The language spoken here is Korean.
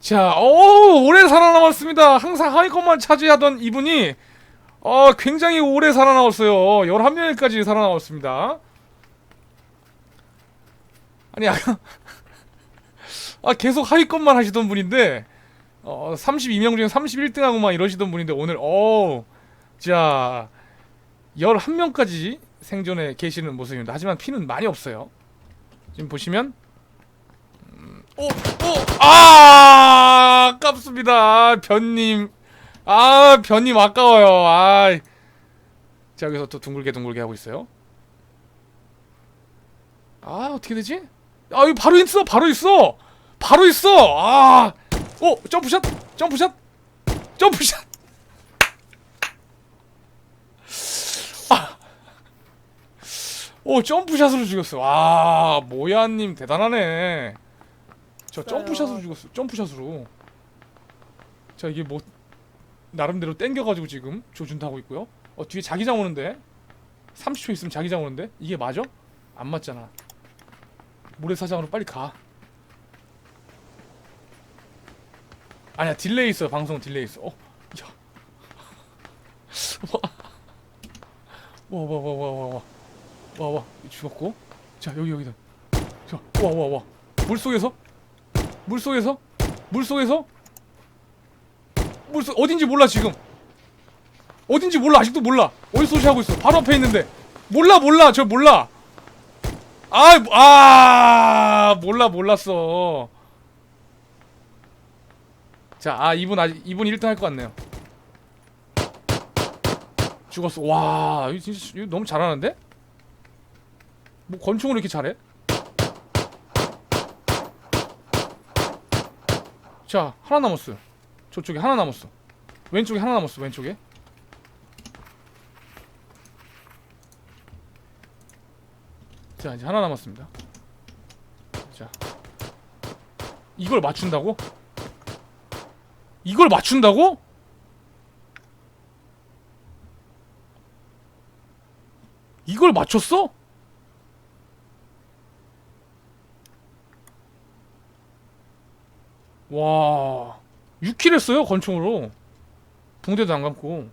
자, 오, 오래 살아남았습니다. 항상 하위권만 차지하던 이분이 어, 굉장히 오래 살아남았어요. 11명까지 살아남았습니다. 아니, 아까 아, 계속 하위권만 하시던 분인데 어, 32명 중에 31등하고 막 이러시던 분인데 오늘 어, 자, 11명까지 생존에 계시는 모습입니다. 하지만 피는 많이 없어요. 지금 보시면 음, 오, 오, 아, 아깝습니다. 변님. 아, 변님 아까워요. 아. 자, 여기서 또 둥글게 둥글게 하고 있어요. 아, 어떻게 되지? 아, 여기 바로 있어. 바로 있어. 바로 있어. 아. 오, 점프샷. 점프샷. 점프샷. 아. 오, 점프샷으로 죽였어. 와, 모야님 대단하네. 저 점프샷으로 죽었어. 점프샷으로. 자 이게 뭐 나름대로 땡겨가지고 지금 조준타고 있고요. 어 뒤에 자기장 오는데? 30초 있으면 자기장 오는데? 이게 맞아? 안 맞잖아. 모래사장으로 빨리 가. 아니야 딜레이 있어 방송 딜레이 있어. 어, 야. 와 와 와 와 와 와 와. 죽었고. 자 여기 여기다. 자와와와. 물속에서? 물속에서? 물속에서? 물속 어딘지 몰라 지금. 어딘지 몰라 아직도 몰라. 어디 소시하고 있어? 바로 앞에 있는데. 몰라 몰라 저 몰라. 아, 뭐- 아 몰라 몰랐어. 자, 아 이분 아직 이분 1등 할 것 같네요. 죽었어. 와, 이거 진짜 이거 너무 잘하는데? 뭐 권총을 이렇게 잘해? 자, 하나 남았어요. 저쪽에 하나 남았어. 왼쪽에 하나 남았어. 왼쪽에. 자, 이제 하나 남았습니다. 자. 이걸 맞춘다고? 이걸 맞춘다고? 이걸 맞췄어? 와 6킬 했어요 권총으로. 붕대도 안 감고